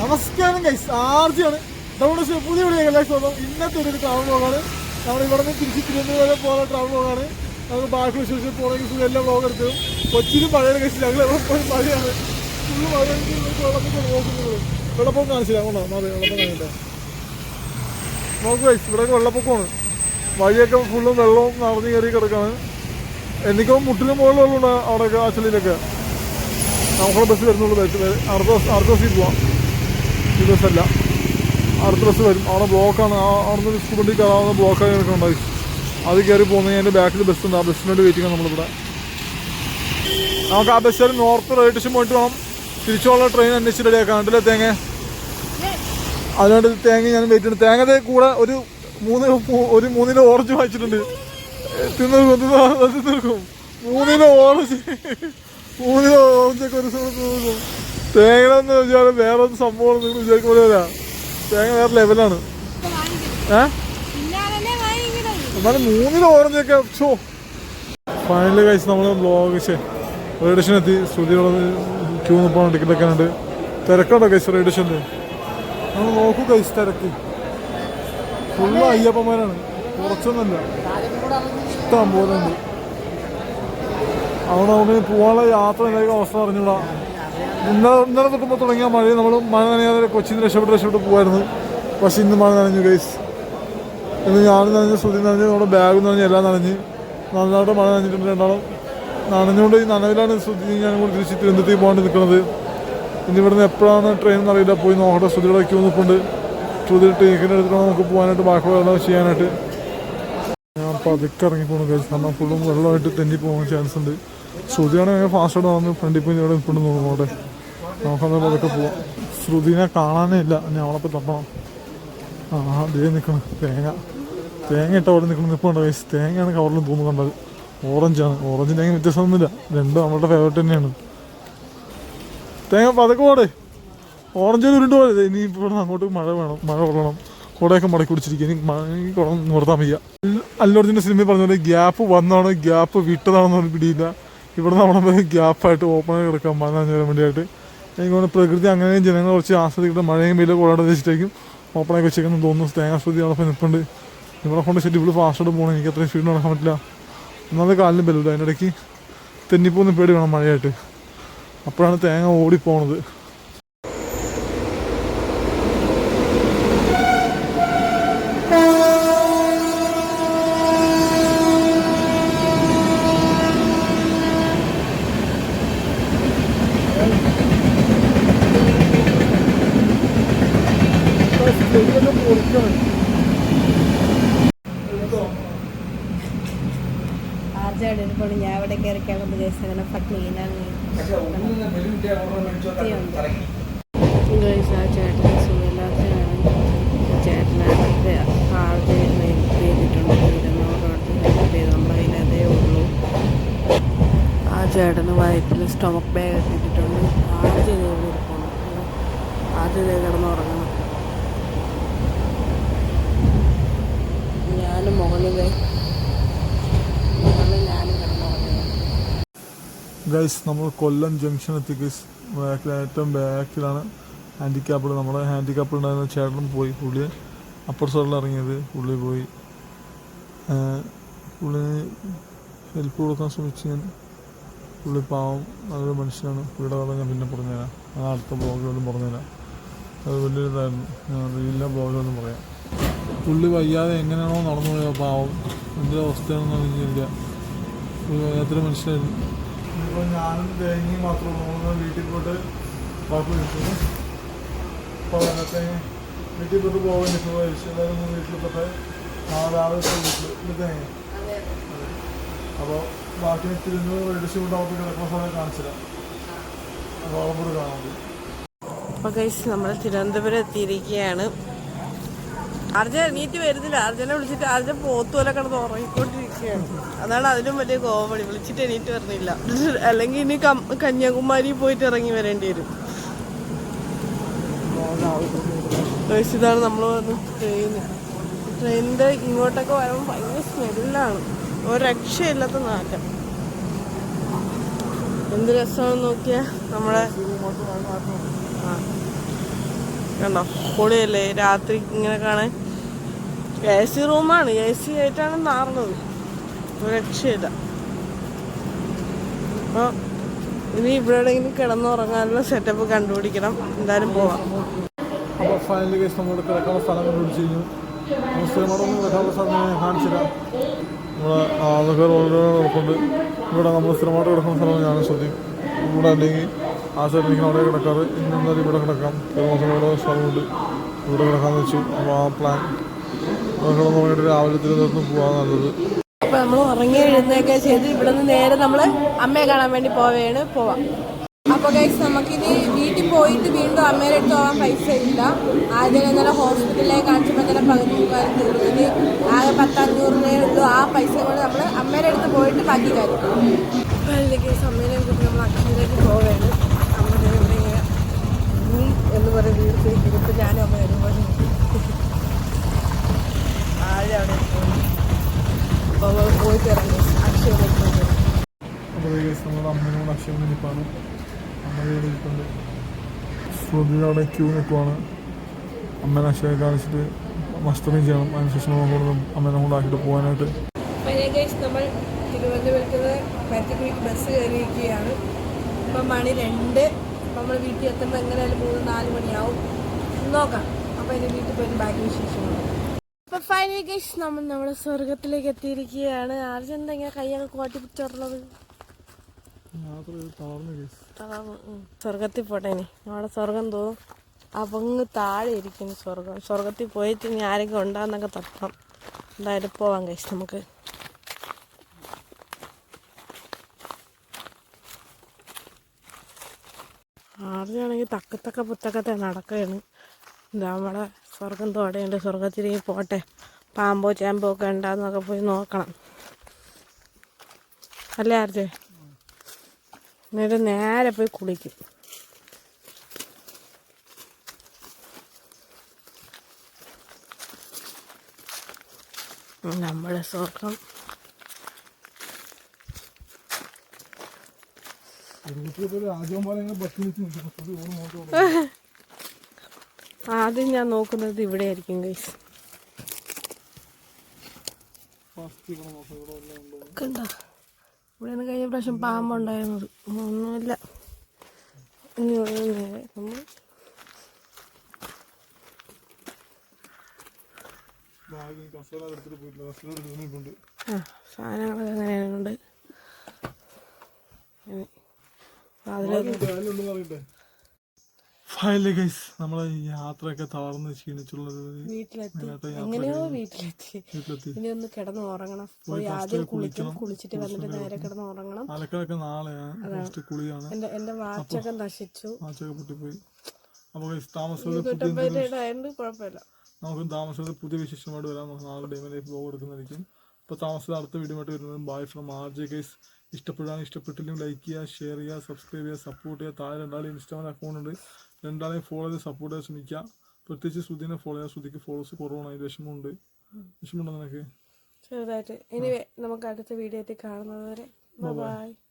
നമസ്കാരം ഗൈസ് ആർജിയാണ്. നമ്മുടെ പുതിയ വീഡിയോ ലൈഫ് തോന്നുന്നു ഇന്നത്തെ ഒരു ട്രാവൽ വ്ളോഗാണ് നമ്മൾ ഇവിടെ നിന്ന് തിരിച്ച് തിരുവനന്തപുരം പോകുന്ന ട്രാവൽ വ്ളോഗാണ് നമുക്ക് ബാക്കി വിശേഷം പോകണമെങ്കിൽ എല്ലാം വ്ളോഗ് എടുത്തു കൊച്ചിയിലും പഴയ ഗൈസ് ഞങ്ങൾ എവിടെ പോയി മഴയാണ്. ഫുള്ള് മഴ വെള്ളപ്പൊക്കം കാണിച്ചില്ല. കൊണ്ടോ മാറി വെള്ളപ്പൊക്കം കാണില്ല നോക്ക് ഗൈസ് ഇവിടെ വെള്ളപ്പൊക്കമാണ്. വഴിയൊക്കെ ഫുള്ളും വെള്ളവും നടന്നു കയറി കിടക്കാണ്. എനിക്കോ മുട്ടിലും മുകളിൽ വെള്ളമുണ്ട് അവിടെയൊക്കെ ആച്ചലിലൊക്കെ നമുക്കുള്ള ബസ് വരുന്നുള്ളൂ. ബസ് അർദ്ധ അടുത്ത ബസ്സിൽ പോവാം. ഈ ബസ്സല്ല അടുത്ത ബസ് വരും. അവിടെ ബ്ലോക്കാണ് ആ അവിടെ നിന്ന് സ്കൂൾ വണ്ടി കയറാവുന്ന ബ്ലോക്കായി ഉണ്ടായി അത് കയറി പോകുന്നത് എന്റെ ബാക്കിൽ ബസ് ഉണ്ട്. ആ ബസ്സിന് വേണ്ടി വെയിറ്റിംഗ് നമ്മളിവിടെ. നമുക്ക് ആ ബസ്സിൽ നോർത്ത് സ്റ്റേഷൻ പോയിട്ട് വേണം. തിരിച്ചുള്ള ട്രെയിൻ അന്വേഷിച്ച് റെഡിയാക്കാം കണ്ടില്ലേ തേങ്ങ? അതിനുവേണ്ടി തേങ്ങ ഞാൻ വെയിറ്റ് ഉണ്ട് തേങ്ങയുടെ കൂടെ ഒരു മൂന്ന് ഒരു മൂന്നിന് ഓറഞ്ച് വാങ്ങിച്ചിട്ടുണ്ട്. തിന്നിർക്കും തിന്നിർക്കും മൂന്നിന് ഓറഞ്ച് മൂന്നിലോ ഓറഞ്ചൊക്കെ ഒരു തിന്നിർക്കും തേങ്ങ എന്ന് വെച്ചാൽ വേറെ ഒരു സംഭവം നിങ്ങൾ വിചാരിക്കുന്ന പോലെ തേങ്ങ വേറെ ലെവലാണ് ഏ? എന്നാലും മൂന്നിലോ ഓറഞ്ചൊക്കെ ഷോ ഫൈനൽ കഴിച്ച് നമ്മൾ ബ്ലോഗ് റേഡിഷൻ എത്തി. സ്റ്റുഡിയോടെ ക്യൂ നിൽപ്പാണ് ടിക്കറ്റ് ഒക്കെ ഉണ്ട്. തിരക്കുണ്ടോ കഴിച്ച് റേഡിയേഷനിൽ നമ്മൾ നോക്കൂ കഴിച്ച് തിരക്ക്. ഫുള്ള് അയ്യപ്പന്മാരാണ്. കുറച്ചൊന്നുമല്ല. ഇഷ്ടം പോലെ ഉണ്ട്. അവിടെ നമുക്ക് പോകാനുള്ള യാത്ര എന്തായാലും അവസ്ഥ അറിഞ്ഞൂടാ. ഇന്നലെ ഇന്നലെ തൊട്ടുമ്പോൾ തുടങ്ങിയ മഴ നമ്മൾ മഴ നനയാതെ കൊച്ചിയിൽ നിന്ന് രക്ഷപ്പെട്ട് രക്ഷപ്പെട്ട് പോകുമായിരുന്നു പക്ഷെ ഇന്ന് മഴ നനഞ്ഞു ഗൈസ് ഇന്ന് ഞാൻ നനഞ്ഞ് ശ്രുതി നനഞ്ഞ് നമ്മുടെ ബാഗ് നനഞ്ഞ് എല്ലാം നനഞ്ഞ്. നന്നായിട്ട് മഴ നനഞ്ഞിട്ടുണ്ട് രണ്ടാളും. നനഞ്ഞുകൊണ്ട് ഈ നനവിലാണ് ശ്രുതി ഞാൻ കൂടി തിരിച്ച് തിരുവനന്തപുരത്തേക്ക് പോകാണ്ട് നിൽക്കുന്നത്. ഇനി ഇവിടുന്ന് എപ്പോഴാണ് ട്രെയിൻ എന്നറിയില്ല പോയി നോക്കട്ടെ ശ്രുതിയുടെ ക്യൂ നിൽപ്പുണ്ട്. ശ്രുതി ടീക്കിന്റെ എടുത്തിട്ട് നമുക്ക് പോകാനായിട്ട് ബാക്കിയുള്ള ചെയ്യാനായിട്ട്. ഞാൻ പതുക്കെ ഇറങ്ങി പോകണം കഴിച്ചു കാരണം ഫുള്ളും വെള്ളമായിട്ട് തെന്നി പോകാൻ ചാൻസ് ഉണ്ട്. ശ്രുതിയാണ് ഭയങ്കര ഫാസ്റ്റ് വന്ന് ഫ്രണ്ടിൽ പോയി ഇവിടെ നിൽപ്പുണ്ട് നോക്കട്ടെ നമുക്കന്ന് പതുക്കെ പോവാം. ശ്രുതിനെ കാണാനേ ഇല്ല. ഞാൻ അവളെ തപ്പണം ആ അതേ നിൽക്കണം തേങ്ങ. തേങ്ങ ഇട്ട അവിടെ നിൽക്കണം നിൽപ്പുണ്ട് വയസ്സ് തേങ്ങയാണ് കവറിലും തോന്നുന്നു കണ്ടത്. ഓറഞ്ചാണ് ഓറഞ്ചിന്റെ അങ്ങനെ വ്യത്യാസമൊന്നുമില്ല. രണ്ടും നമ്മളുടെ ഫേവറേറ്റ് തന്നെയാണ്. തേങ്ങ പതുക്കെ പോടെ. ഓറഞ്ച് ഉരുണ്ട് പോലെ ഇനി ഇവിടെ അങ്ങോട്ട് മഴ വേണം. മഴ കൊള്ളണം. കുടയൊക്കെ മടക്കി പിടിച്ചിരിക്കുക ഇനി മഴ കുടം നിർത്താൻ വയ്യ. അല്ലൂർജിന്റെ സിനിമയിൽ പറഞ്ഞ പോലെ ഗ്യാപ്പ് വന്നാണോ ഗ്യാപ്പ് വിട്ടതാണെന്ന് പിടിയില്ല. ഇവിടെ നമ്മുടെ ഗ്യാപ്പായിട്ട് ഓപ്പണായി കിടക്കാം നനഞ്ഞു വരാൻ വേണ്ടിയായിട്ട്. എനിക്ക് തോന്നുന്നു പ്രകൃതി അങ്ങനെയും ജനങ്ങൾ കുറച്ച് ആസ്വദിക്കട്ടെ. മഴയും വെയിലും കൂടാതെ വെച്ചിട്ടേക്കും ഓപ്പണായി വെച്ചേക്കുന്നു തോന്നുന്നു. തേങ്ങാസ്വതി അവിടെ നിൽപ്പുണ്ട് ഇവിടെ കൊണ്ട് ശരി ഇവിടെ ഫാസ്റ്റോട് പോകണം. എനിക്ക് അത്രയും സ്പീഡ് നടക്കാൻ പറ്റില്ല. ഒന്നാമത് കാലിന് ബലൂല അതിന്റെ ഇടയ്ക്ക് തെന്നിപ്പോന്ന് പേടി വേണം മഴയായിട്ട്. അപ്പോഴാണ് തേങ്ങ ഓടിപ്പോണത് ചേട്ടന് വയറ്റിൽ സ്റ്റൊമക്ക് ബാഗ് ഇട്ടിട്ടുണ്ട് ആദ്യം ഇവിടെ ഇരിക്കണം ആദ്യം കിടന്നുറങ്ങണം ഗൈസ് നമ്മൾ കൊല്ലം ജംഗ്ഷൻ എത്തി ഗൈസ് ഏറ്റവും ബാക്കിലാണ് ഹാൻഡിക്യാപ്പിൾ നമ്മുടെ ഹാൻഡിക്യാപ്പിൾ ഉണ്ടായിരുന്ന ചേട്ടൻ പോയി. പുള്ളി അപ്പർ സൈഡിൽ ഇറങ്ങിയത്. പുള്ളി പോയി. പുള്ളി ഹെൽപ്പ് കൊടുക്കാൻ ശ്രമിച്ചു ഞാൻ പുള്ളി പാവം നല്ലൊരു മനുഷ്യനാണ്. പുള്ളിയുടെ കഥ ഞാൻ പിന്നെ പറഞ്ഞുതരാം. അത് അടുത്ത ബ്ലോഗിലൊന്നും പറഞ്ഞുതരാം. അത് വലിയൊരു ഇതായിരുന്നു ഞാൻ റീലിലെ ബ്ലോഗിലൊന്നും പറയാം. പുള്ളി വയ്യാതെ എങ്ങനെയാണോ നടന്നു പോയോ പാവം. എന്റെ അവസ്ഥയാണെന്ന് അറിഞ്ഞില്ല പുള്ളി വയ്യാത്തൊരു മനുഷ്യനായിരുന്നു. ഇപ്പോൾ ഞാനും തേങ്ങയും മാത്രം വീട്ടിൽ പോയിട്ട് ബാക്കി വിളിക്കുന്നു അപ്പോൾ വീട്ടിൽ പോയിട്ട് പോകാൻ ഇപ്പോൾ എല്ലാവരും വീട്ടിൽ പോട്ടെ. നാളെ രാവിലെ വീട്ടിൽ തേങ്ങ അപ്പോൾ ബാക്കി തിരിഞ്ഞു റെഡിഷൻ കൊണ്ട് അവർക്ക് കിടക്കുന്ന സമയം കാണിച്ചില്ല അപ്പോൾ അവിടെ കാണാൻ അപ്പോൾ ഗൈസ് നമ്മൾ തിരുവനന്തപുരം എത്തിയിരിക്കുകയാണ്. അർജുന എണീറ്റ് വരുന്നില്ല. അർജുനെ വിളിച്ചിട്ട് അർജുൻ പോത്തുപോലെ കിടന്ന് ഉറങ്ങിക്കൊണ്ടിരിക്കുകയാണ്. അതാണ് അതിലും വലിയ കോമഡി. വിളിച്ചിട്ട് എണീറ്റ് വരുന്നില്ല. അല്ലെങ്കിൽ ഇനി കന്യാകുമാരി പോയിട്ട് ഇറങ്ങി വരേണ്ടി വരും. ഇതാണ് നമ്മൾ വന്ന് ട്രെയിന്. ട്രെയിനിന്റെ ഇങ്ങോട്ടൊക്കെ വരുമ്പോൾ ഭയങ്കര സ്മെല്ലാണ്. ഒരു രക്ഷയില്ലാത്ത നാറ്റം. എന്ത് രസമാണെന്ന് നോക്കിയാൽ നമ്മളെ കണ്ടോ? പൊളിയല്ലേ? രാത്രി ഇങ്ങനെ കാണാൻ എ സി റൂമാണ്. എ സി ആയിട്ടാണ് മാറുന്നത് രക്ഷയില്ല. അപ്പോൾ ഇനി ഇവിടെ എവിടെയെങ്കിലും കിടന്നുറങ്ങാനുള്ള സെറ്റപ്പ് കണ്ടുപിടിക്കണം. എന്തായാലും പോവാം. അപ്പോൾ ഫൈനലി ഇവിടെ നമ്മൾ സ്ഥിരമായിട്ട് കിടക്കുന്ന സ്ഥലം ഞാൻ ശ്രദ്ധിക്കും. ഇവിടെ അല്ലെങ്കിൽ ആ സൈഡിൽ അവിടെ കിടക്കാറ്. ഇന്നെന്തായാലും ഇവിടെ കിടക്കാം. ഒരു മാസം ഇവിടെ സ്ഥലമുണ്ട്. ഇവിടെ കിടക്കാമെന്ന് വെച്ചു. അപ്പോൾ ആ പ്ലാൻ കിടന്ന് തുടങ്ങിയിട്ട് രാവിലെ തിരുവനന്തപുരത്ത് പോകാൻ നല്ലത്. അപ്പൊ നമ്മൾ ഉറങ്ങി എഴുന്നേക്കെ ചെയ്ത് ഇവിടെ നേരെ നമ്മൾ അമ്മയെ കാണാൻ വേണ്ടി പോവേണ് പോവാം. അപ്പോൾ ഗൈസ് നമുക്കിനി വീട്ടിൽ പോയിട്ട് വീണ്ടും അമ്മയുടെ അടുത്ത് പോകാൻ പൈസ ഇല്ല. ആദ്യം ഇന്നലെ ഹോസ്പിറ്റലിലേക്ക് കാണിച്ചപ്പോൾ തന്നെ പകുതി മുക്കാലും തീർന്നു ആകെ പത്തഞ്ഞൂറിനേ ഉള്ളൂ. ആ പൈസ കൊണ്ട് നമ്മൾ അമ്മയുടെ അടുത്ത് പോയിട്ട് ബാക്കി കാര്യം. അപ്പൊ കൂട്ടി നമ്മൾ അക്ഷയിലേക്ക് പോവുകയാണ് അമ്മയുടെ ഇവിടെ ഇങ്ങനെ നീ എന്ന് പറയും വീട് ഇരിപ്പ് ഞാനും അമ്മ വരുമ്പോൾ ആഴെ അവിടെ പോയി അപ്പോൾ നമ്മൾ പോയിട്ട് ഇറങ്ങി അക്ഷയിലേക്ക് പോയി അപ്പോൾ കേസ് നമ്മുടെ അമ്മയോട് അക്ഷയം നിൽപ്പാണ് അമ്മയുടെ ഇവിടെ ഇരിപ്പുണ്ട് ശ്രുതി അവിടെ ക്യൂ നിൽക്കുവാണ്. അമ്മേനെ അക്ഷയെ കാണിച്ചിട്ട് മസ്റ്ററിങ് ചെയ്യണം. അതിനുശേഷം നമുക്ക് അമ്മേനെ കൊണ്ടാക്കിയിട്ട് പോകാനായിട്ട്. അപ്പോൾ നമ്മൾ തിരുവനന്തപുരത്ത് നിന്ന് പരുത്തിക്കുഴിക്ക് ബസ് കയറിയിരിക്കുകയാണ്. ഇപ്പം മണി രണ്ട്. നമ്മൾ വീട്ടിൽ എത്തുമ്പോൾ എങ്ങനെയായാലും മൂന്ന് നാല് മണിയാവും. നോക്കാം. അപ്പോൾ എന്റെ വീട്ടിൽ പോയി ബാക്കി വിശേഷമാണ് അപ്പൊ ഫൈനലി ഗൈസ് നമ്മൾ നമ്മുടെ സ്വർഗത്തിലേക്ക് എത്തിയിരിക്കുകയാണ്. ആർജെന്താ ഇങ്ങനെ കൈയൊക്കെ കോട്ടി പിടിച്ചുള്ളത് യാത്ര ചെയ്ത് തളർന്നു കേസ് സ്വർഗത്തിൽ പോട്ടെ ഇനി. നമ്മുടെ സ്വർഗം തോന്നും അവങ്ങ് താഴെ ഇരിക്കുന്നു സ്വർഗം സ്വർഗത്തിൽ പോയിട്ട് ഇനി ആരെങ്കിലും ഉണ്ടാകുന്നൊക്കെ തപ്പം എന്തായാലും പോവാൻ കഴിച്ചു നമുക്ക്. ആദ്യമാണെങ്കിൽ തക്കത്തക്ക പുത്തക്കത്തെ നടക്കുകയാണ്. നമ്മുടെ സ്വർഗം തോടെയുണ്ട് സ്വർഗത്തിലേക്ക് പോട്ടെ. പാമ്പോ ചേമ്പോ ഒക്കെ ഉണ്ടാകുന്നൊക്കെ പോയി നോക്കണം. അല്ലേ ആർജേ? എന്നിട്ട് നേരെ പോയി കുളിക്കും. നമ്മുടെ സ്വർഗം. ആദ്യം ഞാൻ നോക്കുന്നത് ഇവിടെ ആയിരിക്കും ഗൈസ് കണ്ട? ഇവിടെയാണ് കഴിഞ്ഞ പ്രാവശ്യം പാമ്പുണ്ടായിരുന്നത് ഒന്നുമില്ല. നമ്മൾ സാധനങ്ങളൊക്കെ അങ്ങനെയുണ്ട് അതിലേക്ക് ഫൈനലി ഗൈസ് നമ്മളെ ഈ യാത്രയൊക്കെ തളർന്ന് ക്ഷീണിച്ചുള്ളത് വീട്ടിലെത്തി. എങ്ങനെയോ വീട്ടിലെത്തി. ഇനി ഒന്ന് കിടന്ന് ഉറങ്ങണം പോയി ആദ്യം കുളിക്കണം. കുളിച്ചിട്ട് വന്നിട്ട് നേരെ കിടന്ന് ഉറങ്ങണം അലക്കലൊക്കെ കുളിയാണ്. എന്റെ എന്റെ വാച്ചൊക്കെ നശിച്ചു. പൊട്ടിപ്പോയി. പുതിയ തൊട്ടപ്പേരുടെ കുഴപ്പമില്ല. നമുക്ക് താമസത്തിൽ പുതിയ വിശേഷമായിട്ട് വരാം. നമുക്ക് നാളെ ഡേമ ലൈഫ് ബ്ലോഗ് എടുക്കുന്നതായിരിക്കും. അപ്പോൾ താമസത്തിൽ അടുത്ത വീഡിയോ ആയിട്ട് വരുന്നത് ബൈ ഫ്രം ആർ ജെ കേസ് ഇഷ്ടപ്പെടാൻ ഇഷ്ടപ്പെട്ടില്ലെങ്കിൽ ലൈക്ക് ചെയ്യുക ഷെയർ ചെയ്യുക സബ്സ്ക്രൈബ് ചെയ്യുക സപ്പോർട്ട് ചെയ്യുക. താഴെ രണ്ടാളും ഇൻസ്റ്റാഗ്രാം അക്കൗണ്ട് ഉണ്ട്. രണ്ടാളെയും ഫോളോ ചെയ്ത് സപ്പോർട്ട് ചെയ്യാൻ ശ്രമിക്കുക. പ്രത്യേകിച്ച് ശ്രുതിനെ ഫോളോ ചെയ്യാൻ ശ്രുതിക്ക് ഫോളോസ് കുറവാണ്. അതിന് വിഷമമുണ്ട്. വിഷമമുണ്ടോ നിനക്ക്? ചെറുതായിട്ട്. ഇനി നമുക്ക് അടുത്ത വീഡിയോ കാണുന്നത് വരെ ബൈ